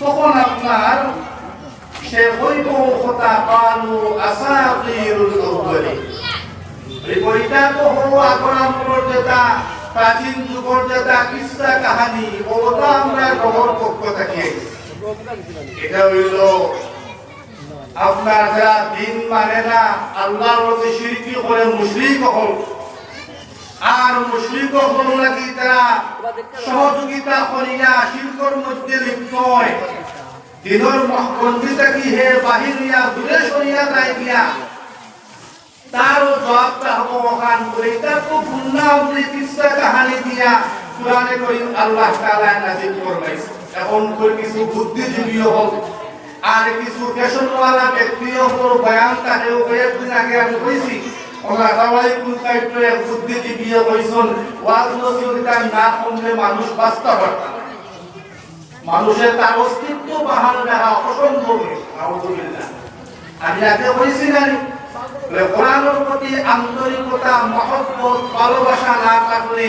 তখন আপনার সে হইব কথা আগরাম যেটা প্রাচীন কাহানি ওটা আমরা খবর পক্ষ থেকে। আপনার যারা দিন মানে না, আল্লাহর মধ্যে শিরকি করে মুশরিক হল। আর মুশরিক হল নাকি তারা সহযোগিতা করিয়া শিল্পর মধ্যে লিপ্ত হয়। দিনের মহবন্দিতা কি হে বাহির হইয়া দূরে সরিয়া যায় গিয়া? তারও জবাবটা হব ওখান করে এটা তো গুন্না আপনি কিসা কাহানি দিয়া কোরআনে করিম আল্লাহ তাআলা নাযিল ফরমাইছে। এখন করে কিছু বুদ্ধিজীবীও হোক আর কিছু ফ্যাশনওয়ালা ব্যক্তিও হোক বয়ান তাহেও কয়েকদিন আগে আমি কইছি মানুষের তার অস্তিত্ব বাহাল অসম্ভব আমি আগে কোরআনের প্রতি আন্তরিকতা, মহব্বত, ভালোবাসা না থাকলে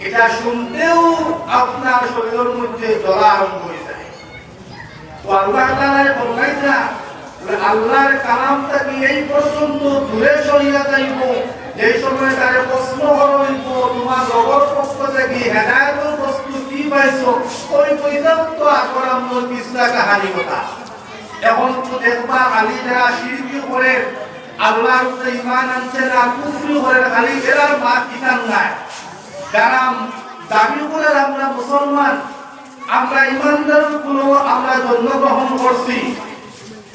এটা শুনতেও আপনার শরীরের মধ্যে জ্বলা আরম্ভ হয়ে যায়। তো আল্লাহ না আল্লাহর কালামটা কি এই পর্যন্ত দূরে সরিয়া যাইব? যে সময় তারে প্রশ্ন হইব, তোমার জগৎ পক্ষ থেকে হেদায়তের বস্তু কি পাইছো? ওই কইতাম তো আকরাম কাহানি কথা। এখন দেখবা আলী যারা শিরকি করে, আল্লাহর উপরে ঈমান আনছে না, কুফরি করে, খালি এরার মা কিতান নাই। যারা দাবি করে আমরা মুসলমান, আমরা ইমানদার কোনো আমরা জন্মগ্রহণ করছি।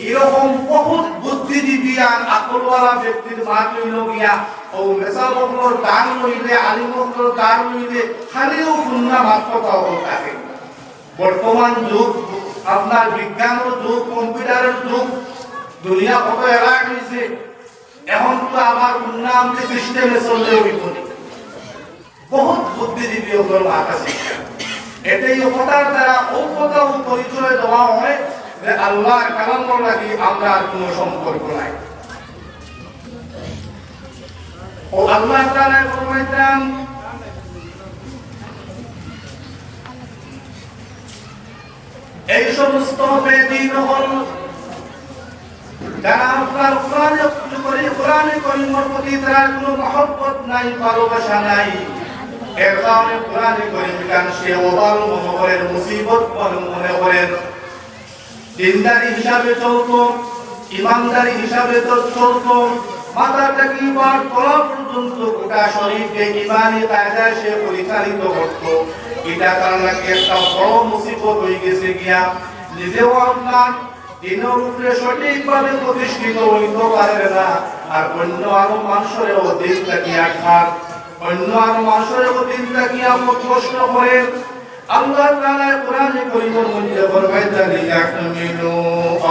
এরকম বহুত বুদ্ধিজীবী আর আকলওয়ালা ব্যক্তির মা তৈল গিয়া। ও মেসা বকর দান লইলে আলী বকর দান লইলে খালিও গুন্না মাত্র পাওয়া থাকে। বর্তমান যুগ, আপনার বিজ্ঞানের যুগ, কম্পিউটারের যুগ, দুনিয়া কত এলাক হয়েছে এখন তো আমার উন্নয়ন সিস্টেমে চললে বিপরীত বহুত বুদ্ধিজীবী ওগুলো আকাশে এটাই কথার দ্বারা ও পরিচয় দেওয়া হয়। যে আল্লাহর কালামর লাগি আমরা কোনো সম্পর্ক নাই। ও আল্লাহ এই সমস্ত বেদিন হল যারা আপনার কোরআনে করে কোরআনে প্রতি কোনো মহব্বত নাই, ভালোবাসা নাই, এর কারণে কোরআনে করিম গান সে ওবাল মনে করেন, মুসিবত মনে করেন। দিনদারি হিসাবে চলতো, ইমানদারি হিসাবে চলতো মাথা থেকে বার তলা পর্যন্ত গোটা শরীরকে ইমানি কায়দায় সে পরিচালিত করত। এটা তার নাকি একটা বড় মুসিবত হয়ে গেছে গিয়া নিজেও আপনার দিনের উপরে সঠিকভাবে প্রতিষ্ঠিত হইতে পারে না, আর অন্য আরও মানুষের অধীন তাকিয়া খান অন্য আরও মানুষের অধীন তাকিয়া কষ্ট করে? আল্লাহ তাআলা কোরআনে কারীমের মধ্যে ফরমাইতেন লিয়াহমিলু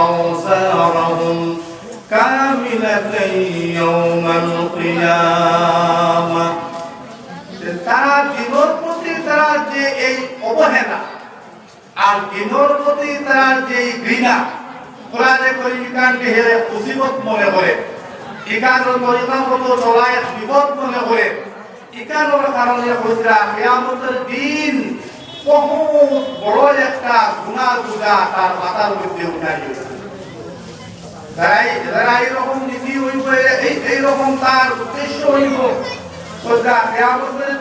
আওসারহুম কামিলাতান ইয়াউমাল কিয়ামা। তারা দিনের প্রতি তারা যে এই অবহেলা আর দিনের প্রতি তারা যে ঘৃণা কোরআনে কারীম কান্ডে হেরে মুসিবত মনে করে একানোর তরিকা মতো চলায় বিপদ মনে করে একানোর কারণে হইরা কিয়ামতের বহুত বড় একটা গুনার পূজা তার মাথার মধ্যে উঠাই তাই যারা এইরকম নীতি হইব, এই এইরকম তার উদ্দেশ্য হইব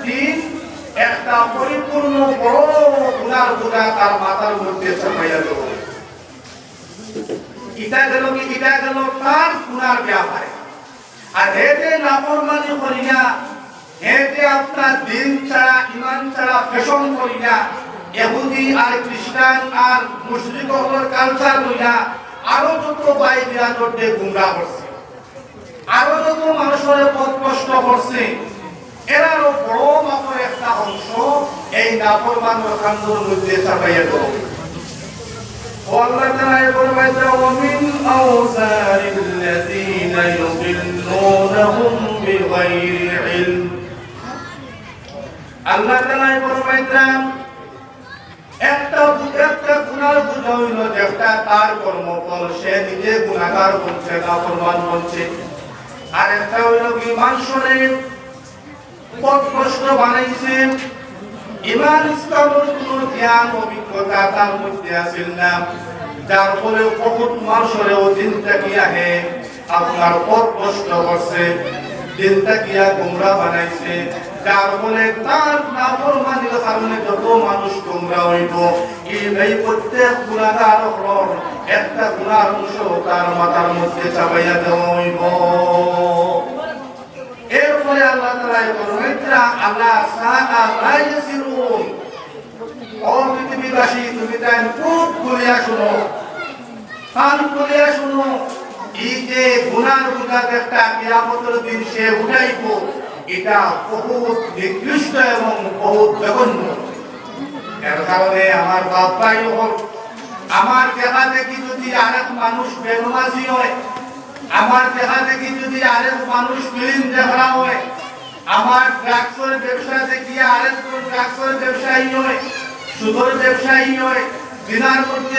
দিন একটা পরিপূর্ণ বড় গুনার পূজা তার মাথার মধ্যে চাপাইয়া দেব। ইটা গেল কি? ইটা গেল তার গুনার ব্যাপারে। আর এতে নাফরমানি করিয়া এতে আপনার দিন ছাড়া ইমান ছাড়া ফ্যাশন করিয়া এহুদি আর খ্রিস্টান আর মুসলিম কালচার লইয়া আরো যত বাই বিরাদরকে গুমরা করছে আরো যত মানুষের পথ কষ্ট করছে এরারও বড় মাপের একটা অংশ এই নাফরমান কান্দর মধ্যে চাপাইয়া দেব والله تعالى يقول ومن أوزار الذين يضلونهم بغير علم আল্লাহ একটা একটা বুঝা হইল তার কর্মফল, সে নিজে বলছে বলছে। আর একটা হইল মানুষরে পথভ্রষ্ট বানাইছে। ইমান ইসলামের কোনো জ্ঞান, অভিজ্ঞতা তার মধ্যে আসিল না। যার ফলে বহুত মানুষেরও দিনটা কি আহে? আপনার পথ প্রশ্ন করছে। দিনটা কিয়া গোমরা বানাইছে। যার ফলে তার নাফরমানির কারণে যত মানুষ গোমরা হইব। এই প্রত্যেক গুণাগার একটা গুণার অংশ তার মাথার মধ্যে চাপাইয়া দেওয়া হইব। এরপরে আল্লাহ তাআলা ফরমাইতরা আল্লাহ সাআ লা ইয়াসিরুন ও পৃথিবীবাসী, তুমি তাই খুব খুলিয়া শুনো। কান খুলিয়া শুনো। এই যে গুনার গুণার একটা কিয়ামতের দিন সে উঠাইব, এটা বহুত নিকৃষ্ট এবং বহুত জঘন্য। এর কারণে আমার বাপ্পাই হল, আমার দেখা দেখি যদি আরেক মানুষ বেনমাজি হয়, আমার দেখা দেখি যদি আরেক মানুষ ফিল্ম দেখা হয়, আমার ড্রাগসের ব্যবসা দেখি আরেক ড্রাগসের ব্যবসায়ী হয় সুদর ব্যবসায়ী হয় দিনার মধ্যে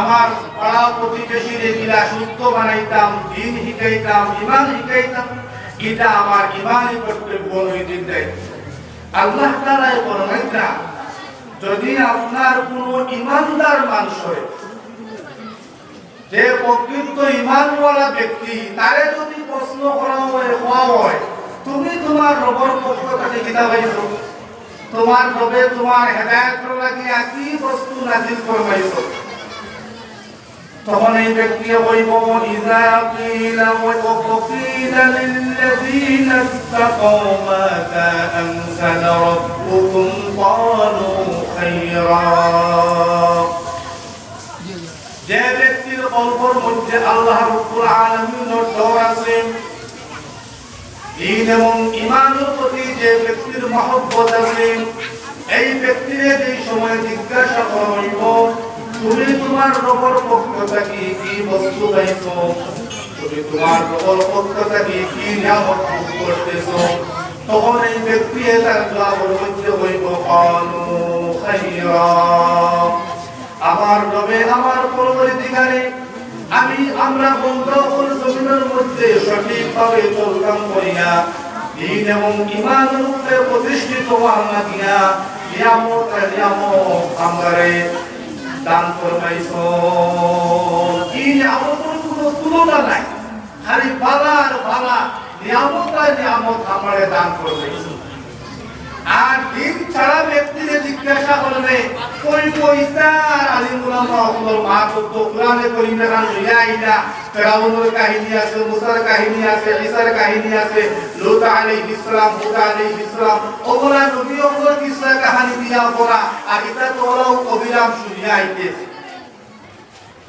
আমার পাড়া প্রতিবেশীর এগুলা শুদ্ধ বানাইতাম, দিন শিখাইতাম ইমান শিখাইতাম। এটা আমার ইমানই কর্তব্য নৈতিক দায়িত্ব। আল্লাহ তাআলাই ফরমাইতা যদি আপনার কোনো ইমানদার মানুষ হয়, যে প্রকৃত ইমানওয়ালা ব্যক্তি, তারে যদি প্রশ্ন করা হয় হওয়া হয়, তুমি তোমার রবর পক্ষ থেকে কিতাব তোমার রবে তোমার হেদায়ত লাগিয়া কি বস্তু নাজিল করবাইছো তখন এই ব্যক্তি ওয়াকিলা লিল্লাযীনা রাব্বুকুম যে ব্যক্তির কল্পর মধ্যে আল্লাহ রব্বুল ডর আছে। দিন এবং ইমানের প্রতি যে ব্যক্তির মহব্বত আছে, এই ব্যক্তির এই সময় জিজ্ঞাসা করা হইব তুমি তোমার রবর পক্ষ থেকে কি বস্তু পাইছো? তুমি তোমার রবর পক্ষ থেকে কি নিয়ামত ভোগ করতেছো? তখন এই ব্যক্তি তার জবাবের মধ্যে হইব কানু আমার রবে আমার পরবর্তীকালে আমি, আমরা বন্ধুর জমিনের মধ্যে সঠিকভাবে চলতাম করিয়া, দিন এবং ইমানের উপরে প্রতিষ্ঠিত হওয়ার লাগিয়া নিয়ামত নিয়ামত আমারে দান করবাইছ। কি নিয়ামতের কোনো তুলনা নাই। খালি বালা আর বালা নিয়ামত আর নিয়ামত আমারে দান করবাইছ। আর দিন ছাড়া জিজ্ঞাসা করবে কই পয়সা আলিমুল্লাহ মহম্মদ মাহাতুব তো কোরআনে করিমে লইয়া আইলা ফেরাউনের কাহিনী আছে, মুসার কাহিনী আছে, ঈসার কাহিনী আছে, লূত আলাইহিস সালাম, হুদ আলাইহিস সালাম ওগুলা নবী ওগুলা কিসা কাহিনী দিয়া পড়া আর এটা তো ওরাও অবিরাম শুনিয়া আইতেছে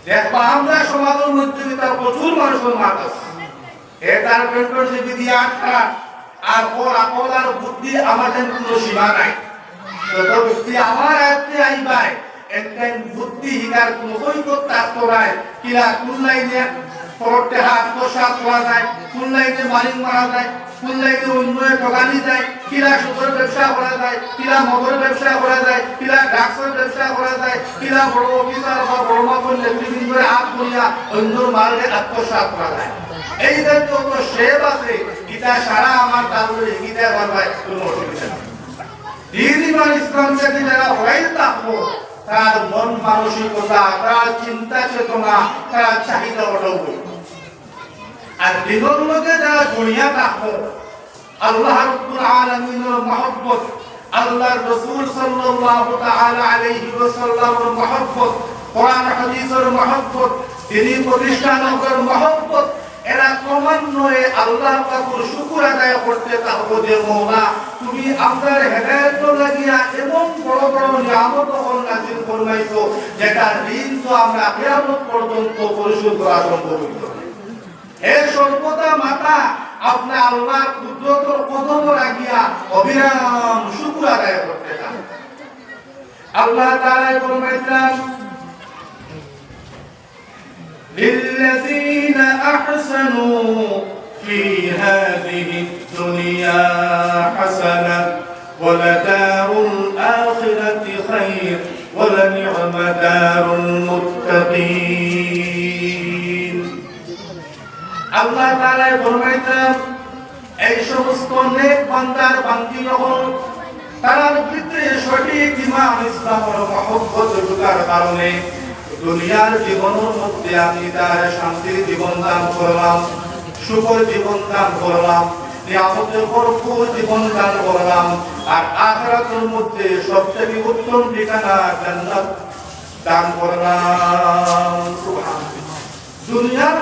দেখবা, আমরা সমাজের মধ্যে তার প্রচুর মানুষের মাত আছে। এ তার পেট্রোল জিবি দিয়ে আটকা আর ওর আর বুদ্ধি আমাদের কোনো সীমা নাই। যত যায় কিলা সুদের ব্যবসা করা যায় কিলা মদের ব্যবসা করা যায় কিলা ড্রাগসের ব্যবসা করা যায় অন্য মালকে আত্মসাৎ করা যায়। এই দায়িত্ব সেব আছে, গীতা সারা আমার তাহলে গীতা করবায় কোনো অসুবিধা নেই। দিন ইমান ইসলাম থেকে যারা হয়ে থাকব তার মন মানসিকতা, তার চিন্তা চেতনা, তার চাহিদা ওটাও আর দিনের মধ্যে যারা জড়িয়া থাকব আল্লাহ রব্বুল আলামিনের মহব্বত, আল্লাহর রাসূল সাল্লাল্লাহু তাআলা আলাইহি ওয়াসাল্লামের মহব্বত, কোরআন, হাদিসের মহব্বত দিনী প্রতিষ্ঠানের মহব্বত, এরা ক্রমান্বয়ে আল্লাহ পাকুর শুকুর আদায় করতে থাকব যে মৌলা তুমি আপনার হেদায়ত লাগিয়া এবং বড় বড় নিয়ামত হল নাজিল ফরমাইছো যেটা ঋণ তো আমরা কিয়ামত পর্যন্ত পরিশোধ করা সম্ভব হইত এর সর্বদা মাতা আপনার আল্লাহর কুদরতর কদম রাখিয়া অবিরাম শুকুর আদায় করতে থাকো আল্লাহ তাআলা ফরমাইলেন للذين أحسنوا في هذه الدنيا حسنة ولدار الآخرة خير ولنعم دار المتقين আল্লাহ তাআলা ফরমাইতেন এই সমস্ত নেক বান্দার বান্দি যখন তার ভিতরে সঠিক ইমান ইসলাম ও মহব্বত ঢুকার কারণে দুনিয়ার জীবনের মধ্যে আমি তার শান্তির জীবন দান করলাম সুখর জীবন দান করলাম ভরপুর জীবন দান করলাম, আর মধ্যে উত্তম ঠিকানা জান্নাত দান করলাম। দুনিয়ার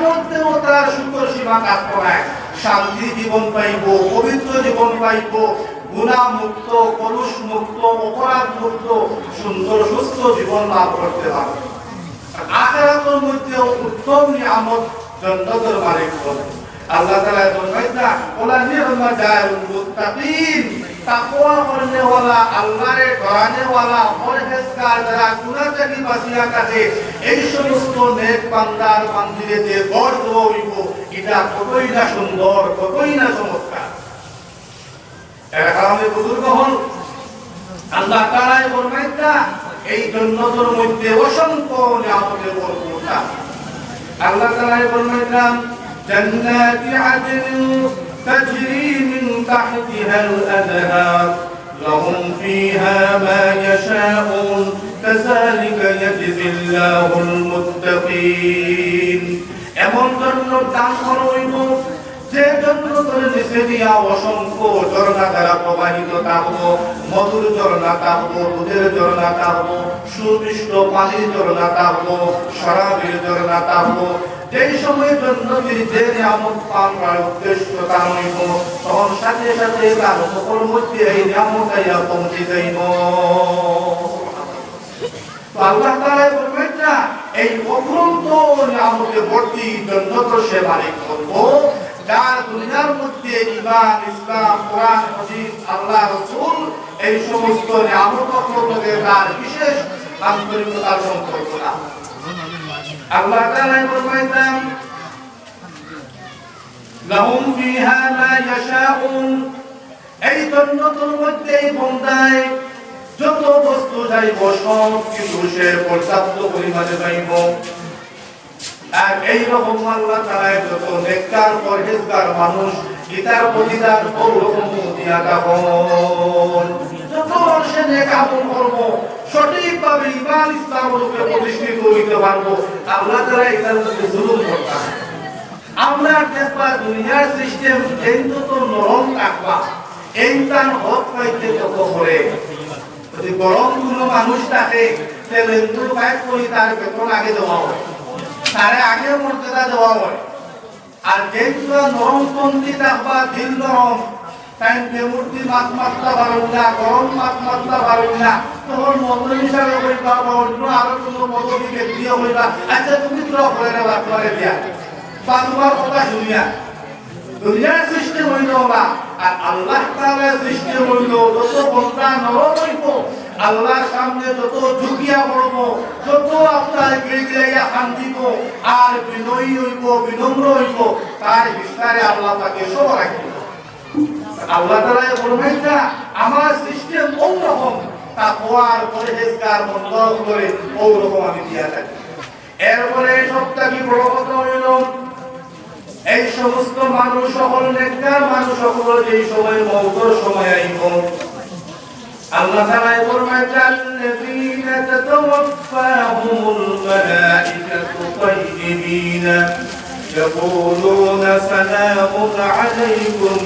তার সুন্দর সীমা কাজ করায় শান্তি জীবন পাইব, পবিত্র জীবন পাইব গুণা মুক্ত কলুষ মুক্ত অপরাধ মুক্ত সুন্দর, সুস্থ জীবন লাভ করতে পারবে। আখেরাতের মধ্যেও উত্তম নিয়ামত জন্নতের মালিক হবে। আল্লাহ তাআলা ফরমাইতা ওলা নিহমা দারুল মুত্তাকিন। তাকওয়া করনে ওয়ালা আল্লাহরে ডরানে ওয়ালা পরহেজগার যারা গুনাহ থেকে বাঁচিয়া কাছে এই সমস্ত নেক বান্দার বান্দিরে যে ঘর দেওয়া হইব। এটা কতই না সুন্দর, কতই না চমৎকার। এর কারণে বুজুর্গ হন, আল্লাহ তাআলা ফরমাইতা এই জন্নতের মধ্যে অসংখ্য নিয়ামতের ভরপুরতা আল্লাহ তাআলা ফরমাইতা جنات عدن تجري من تحتها الأنهار لهم فيها ما يشاءون كذلك يجزي الله المتقين এমন জন্য দান করইব যে জন্য তোর নিচে দিয়া অসংখ্য ঝর্ণা দ্বারা প্রবাহিত থাকবো মধুর ঝর্ণা থাকবো দুধের ঝর্ণা থাকবো সুমিষ্ট পানির ঝর্ণা থাকবো শরাবের ঝর্ণা থাকবো এই নিয়ামত আইয়া পৌঁছে যাইব। আল্লাহ তাআলা এই সে মালিক করব। যার দুনিয়ার মধ্যে ইমান ইসলাম, কোরআন আল্লাহ, রাসূল, এই সমস্ত নিয়ামত তার বিশেষ আন্তরিকতার সম্পর্ক না আল্লাহ তাআলা ফরমাইতেন লাহুম ফিহা মা ইয়াশাউন। এই জন্নতের মধ্যে এই বন্দায় যত বস্তু যাইব, সব কিছু সে পর্যাপ্ত পরিমাণে পাইব আর এই রকম আল্লাহ তাআলা যত নেককার, পরহেজগার মানুষ, গীতার প্রতিদান ওরকম দিয়া থাকুন যত সে করব সঠিকভাবে ইমান ইসলামের উপরে প্রতিষ্ঠিত হইতে পারব। আল্লাহ তাআলা এটার জুলুম করতাম, আমরা দেখবা দুনিয়ার সিস্টেম এই তো নরম থাকবা। এই তার হক পাইতে তত করে যদি গরম কোনো মানুষ থাকে কিন্তু বাইক করে, তার বেতন আগে দেওয়া হয়। হয়। আর যেগুলো নরমপন্থী থাকবা দিল নরম মাত মাত্রা গরম মাত মাত্রা হিসাবে আচ্ছা দুনিয়ার সৃষ্টি হইল আর আল্লাহ সৃষ্টি হইল, যত বন্দা নরম হইব, আল্লাহর সামনে যত ঝুঁকিয়া পড়ব, যত আপনার দিব, আর বিনয়ী হইব, বিনম্র হইব, তার বিস্তারে আল্লাহ তাকে সব রাখিব। আল্লাহ তাআলা বলবেন না আমার সিস্টেম অন্যরকম তা কোয়ার পরহেজগার বন্ধ করে ওরকম আমি দিয়া থাকি এরপরে সবটা কি বড় কথা হইল এই সমস্ত মানুষ সকল নেককার মানুষ সকল যেই সময় মৌতর সময় আইব আল্লাহ তাআলা ফরমায় আল্লাযীনা তাতাওয়াফাহুমুল মালাইকাতু তাইয়িবিনা يقولون سلام عليكم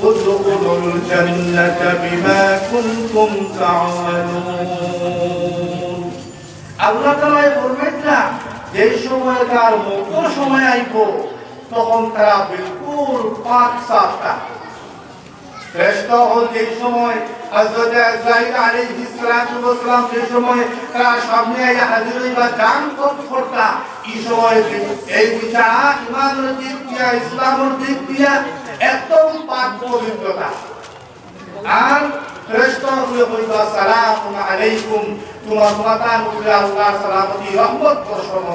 ادخلوا الجنة بما كنتم تعملون আল্লাহ তাআলা ফরমায় না যেই সময়কার মৌতর সময় আইব তখন তারা বিলকুল পাক সাফ থাকে শ্রেষ্ঠ হল যে সময় হযরত ইসরাঈল আলাইহিস সালাতু ওয়াস সালাম যে সময় তার সামনে আইয়া হাজির হইবা জান কম করতা এই সময় এই বিচারা ইমানের দিক দিয়া ইসলামের দিক দিয়া একদম পাক পবিত্রতা। আর শ্রেষ্ঠ হলে হইবা সালামু আলাইকুম। তোমার মাতার উপরে আল্লাহ সালামতি রহমত বর্ষণ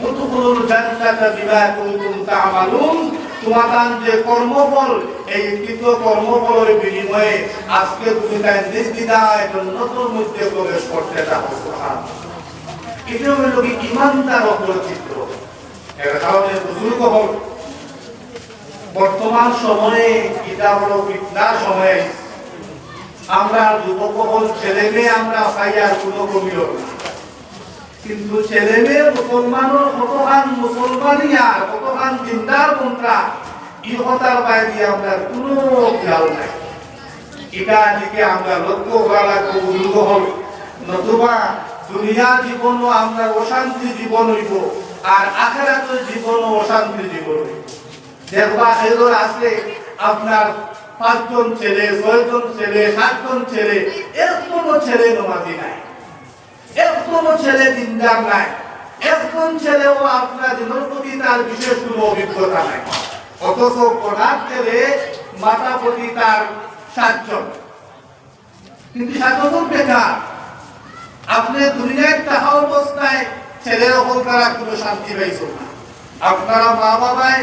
মুতুকুলুল জান্নাতা বিমা কুনতুম তা'মালুন। তোমাদান যে কর্মফল, এই কৃত কর্মফলের বিনিময়ে আজকে তুমি তাই নির্দিদায় জন্নতের মধ্যে প্রবেশ করতে চাও এটা হইল কি ইমানদার অপরচিত্র এর কারণে বুজুর্গ হল বর্তমান সময়ে এটা হলো ফিতনার সময়। আমরা যুবক ছেলে মেয়ে আমরা পাইয়ার কোনো কমিও কিন্তু ছেলে মেয়ে মুসলমানের কতখান মুসলমানই আর কতখান চিন্তার মন্ত্রা ইহতার বাইরে আমরা কোনো খেয়াল নাই। এটা দিকে আমরা লক্ষ্য করা লাগবো বুজুর্গ হল, নতুবা দুনিয়া জীবনও আমরা অশান্তি জীবন হইব, আর আখেরাতের জীবনও অশান্তি জীবন হইব। দেখবা এগুলো আসলে আপনার পাঁচজন ছেলে, ছয়জন ছেলে, সাতজন ছেলে এর কোনো ছেলে নমাজি নাই। এর কোনো ছেলে দিনদার নাই। একজন ছেলেও আপনার দিনের প্রতি তার বিশেষ কোনো অভিজ্ঞতা নাই। অথচ পড়ার ছেলে মাতা প্রতি তার সাতজন। কিন্তু সাতজন বেকার। আপনি দুনিয়ায় টাকা অবস্থায় ছেলের তারা কোনো শান্তি পাইছ না। আপনারা মা বাবায়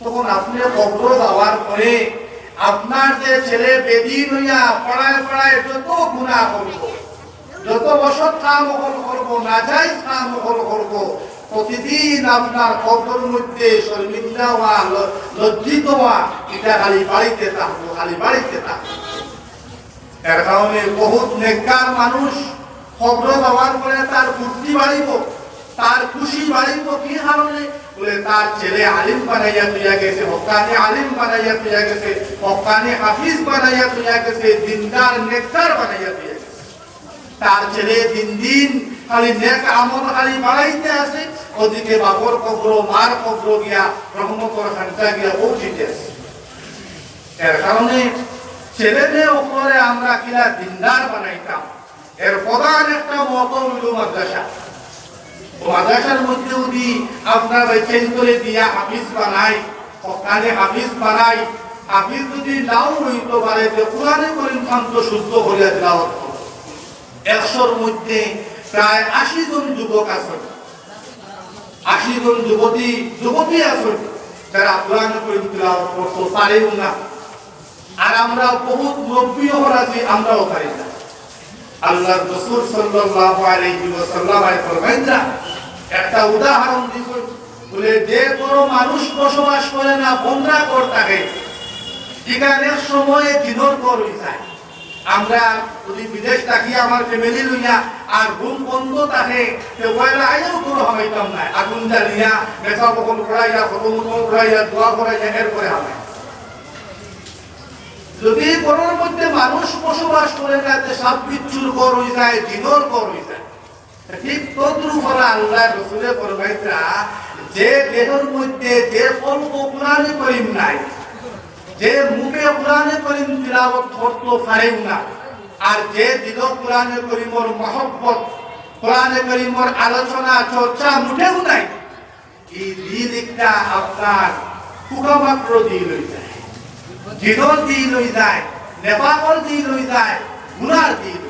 তখন আপনি কবর যাওয়ার পরে আপনার যে ছেলে বেদিন হইয়া পড়ায় পড়ায় যত গুণা করব, যত বছর কাম করব না যাই কাম করব, প্রতিদিন আপনার কবর মধ্যে শর্মিন্দা হওয়া লজ্জিত হওয়া, এটা খালি বাড়িতে থাকব, খালি বাড়িতে থাকব। এর কারণে বহুত নেককার মানুষ খবর দেওয়ার পরে তার ফুর্তি বাড়িব। তার খুশি বাড়িব কি কারণে বলে, তার ছেলে আলিম বানাইয়া তুইয়া গেছে, হকানি আলিম বানাইয়া তুইয়া গেছে, হকানি হাফিজ বানাইয়া তুইয়া গেছে, দিনদার নেককার বানাইয়া তুইয়া গেছে। তার ছেলে দিন দিন খালি নেক আমল খালি বাড়াইতে আছে ওদিকে বাবর কবর, মার কবর গিয়া, রহমতর খানটা গিয়া পৌঁছিতে আছে এর কারণে ছেলে মেয়ে উপরে আমরা কিনা দিনদার বানাইতাম। এর প্রধান একটা মত হইল মাদ্রাসা। মাদ্রাসার মধ্যে যদি আপনার চেঞ্জ করে দিয়া হাফিজ বানাই ওখানে হাফিজ বানাই হাফিজ যদি নাও হইতে পারে, যে কোরআনে করিম শান্ত শুদ্ধ হইয়া দিলাওয়াত করো। একশোর মধ্যে প্রায় আশি জন যুবক আছেন আশি জন যুবতী যুবতী আছেন যারা কোরআন করিম তিলাওয়াত করতে পারেও না। আর আমরা বহুত নব্বীও রাজি, আমরাও পারি না। আল্লাহর রাসূল সাল্লাল্লাহু আলাইহি ওয়াসাল্লাম ফরমাইন না একটা উদাহরণ দিব বলে যে কোনো মানুষ বসবাস করে না বন্ধা কর থাকে এখানে সময়ে দিনর কর যায়। আমরা যদি বিদেশ থাকি, আমার ফ্যামিলি লইয়া, আর রুম বন্ধ থাকে তে ওয়াইলা আইও কোনো হমাইতাম না আগুন জ্বালিয়া মেসা বকল করাইয়া, খতম করাইয়া, দোয়া করাইয়া এরপরে হামাই। যদি ঘরের মধ্যে মানুষ বসবাস করে যাতে সব বিচ্ছুর ঘর হয়ে যায়, দিনর ঘর হয়ে যায়। ঠিক তদ্রু করা আল্লাহ রসুলের ফরমাইতা যে দেহের মধ্যে যে অল্প কোরআনে করিম নাই, যে মুখে কোরআনে করিম তিলাবত করতে না, আর যে দিল কোরআনে করিমর মহব্বত, কোরআনে করিমর আলোচনা, চর্চা মুঠেও নাই, এই দিকটা আপনার কুকামাত্র দিয়ে লই যায়। জিদর দিয়ে লই যায় নেপাকর দিয়ে লই যায়, গুনার যায়।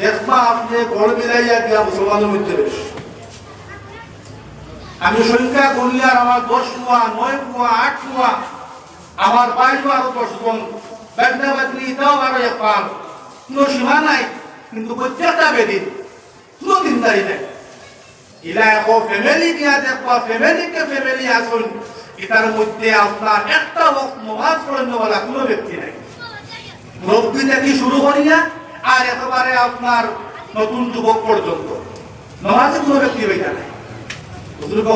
দেখবা আপনি গড় মিলাইয়া গিয়া মুসলমানের মধ্যে বেশ। আমি সংখ্যা করলে আর আমার দশ কুয়া, নয় কুয়া, আট কুয়া, আমার বাইরও আরও দশ জন বেদনা বেদনি তাও আরও এক পাল কোনো সীমা নাই, কিন্তু প্রত্যেকটা বেদিন কোনো দিনদারি নাই। ইলা এক ফ্যামিলি দিয়া দেখবা ফ্যামিলিকে ফ্যামিলি আসুন, এটার মধ্যে আপনার একটা ওয়াক্ত নামাজ পড়েন বলা কোনো ব্যক্তি নাই। রব্বি থেকে শুরু করিয়া আর একেবারে আপনার নতুন যুবক পর্যন্ত। নামাজে কোনো ব্যক্তি বেটা নাই বুজুর্গ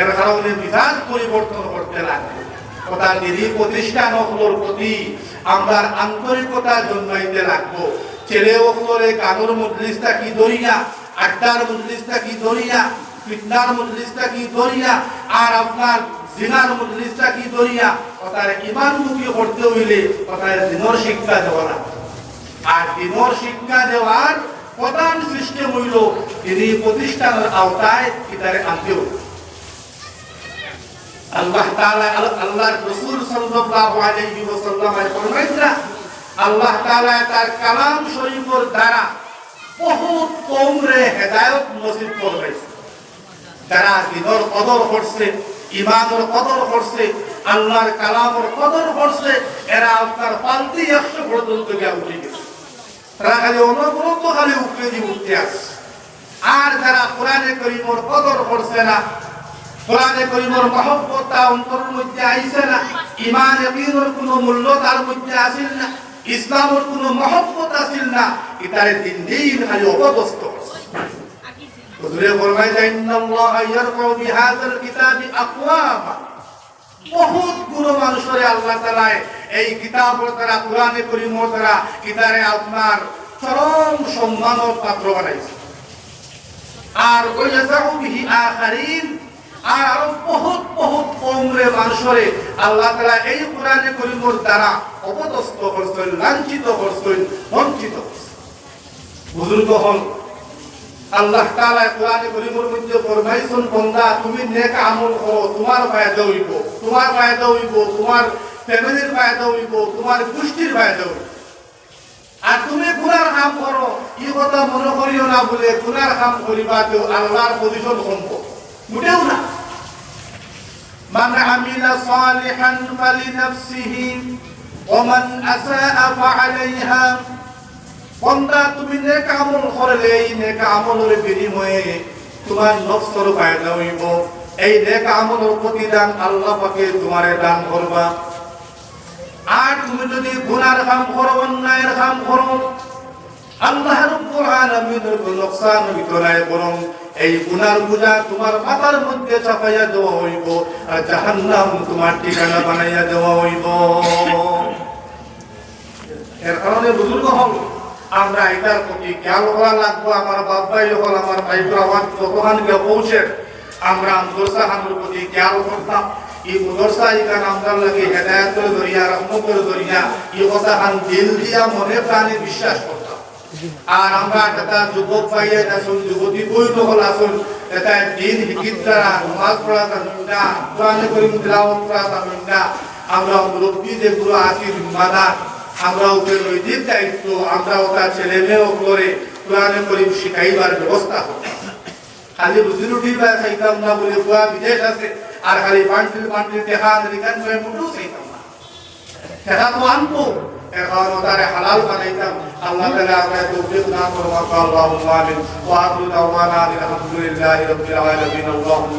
এর কারণে বিধান পরিবর্তন করতে লাগবে কথা দিদি প্রতিষ্ঠান অকলোর প্রতি আমরা আন্তরিকতা জন্মাইতে লাগবো ছেলে অকলরে কানুর মজলিসটা কি ধরিয়া আড্ডার মজলিসটা কি ধরিয়া ফিতনার মজলিসটা কি ধরিয়া আর আপনার জিনার মজলিসটা কি ধরিয়া কথার ইমান মুখী করতে হইলে কথার দিনর শিক্ষা দেওয়া লাগবে। আর দিনর শিক্ষা দেওয়ার প্রধান হইল তিনি প্রতিষ্ঠানের আওতায় ইতারে আনতে হবে আল্লাহ তাআলা আল্লাহর রাসূল কালাম দ্বারা কদর করছে কদর এরা আপনার পাল্টি একশো পর্যন্ত গিয়ে উঠে গেছে। তারা খালি খালি দিয়ে উঠতে আসছে। আর যারা কোরআনে করিমর কদর করছে না, কোরআনে করিমর মহব্বত অন্তরের মধ্যে আইছে না ইমান ইয়াকিনের কোনো মূল্য তার মধ্যে আসিল না, ইসলামের কোনো মহব্বত আসিল না এটারে দিন দিন খালি অপদস্থ করছে। হুজুরে ফরমায় যে ইন্নাল্লাহ ইয়ারফাউ বিহাযাল কিতাবি আকওয়ামা। বহুত গুণ মানুষের আল্লাহ তাআলা এই কিতাবের দ্বারা, কোরআনে করিমের দ্বারা ইদারে আপনার চরম সম্মানের পাত্র বানাইছে। আর ওয়াজাউ বিহি আর আরও বহুত বহুত কমরে মানুষরে আল্লাহ তাআলা এই কোরআনে করিমের দ্বারা অপদস্থ করছেন, লাঞ্ছিত করছেন, বঞ্চিত বুজুর্গ হন, আল্লাহ তাআলা কোরআনে করিমের মধ্যে ফরমাইছেন তুমি নেক আমল করো, তোমার ফায়দা তোমার ফায়দা তোমার ফ্যামিলির ফায়দা হইব তোমার গোষ্ঠীর ফায়দা হইব আর তুমি গুনার কাম করো এই কথা মনে করিও না বলে গুনার কাম করিবা তো আল্লাহর পজিশন সম্ভব মোটেও না من عمل صالحا فلنفسه ومن أساء فعليها বন্দা তুমি নেক আমল করলে এই নেক আমলের বিনিময়ে তোমার নফসর ফায়দা হইব এই নেক আমলের প্রতিদান আল্লাহ পাকে তোমারে দান করবা আর তুমি যদি গুনার কাম করো, অন্যায়ের কাম করো, আল্লাহ রাব্বুল আলামিনের হইত বরং এই গুনার তোমার মাথার মধ্যে চাপাইয়া দেওয়া হইব আর জাহান্নাম তোমার ঠিকানা বানাইয়া দেওয়া হইব। এর কারণে বুজুর্গ হল আমরা এটার প্রতি খেয়াল করা লাগবো। আমার বাবাই হল, আমার ভাইপুর আমার যতখান গিয়ে পৌঁছে, আমরা প্রতি খেয়াল করতাম। এই মুদরসা ইকান আমরা লাগে হেদায়তের দরিয়া রহমতের দরিয়া এই কথা হান দিল দিয়া মনে প্রাণে বিশ্বাস করতাম। আর আমরা এটা যুবক পাইয়ে আসুন যুবতী এটা দিন হিকিত দ্বারা নমাজ পড়া জানুন না কোরআনে করিম তিলাওয়াত করা জানুন না আমরা আমরা ওদের নৈতিক দায়িত্ব, আমরা ওটা ছেলে মেয়েও করে কোরআনে করিম শিখাইবার খালি রুজি রুটি বা খাইতাম না বিদেশ আছে? আর খালি বান্টিল বান্টিল দেখা রিকান করে মুটু সেইতাম দেখা তো আনব এখন তারে হালাল বানাইতাম। আল্লাহ তাআলা আমরা তৌফিক না করবা আল্লাহু আমিন। ওয়া আখিরু দাওয়ানা আলহামদুলিল্লাহি রাব্বিল আলামিন, আল্লাহুম্মা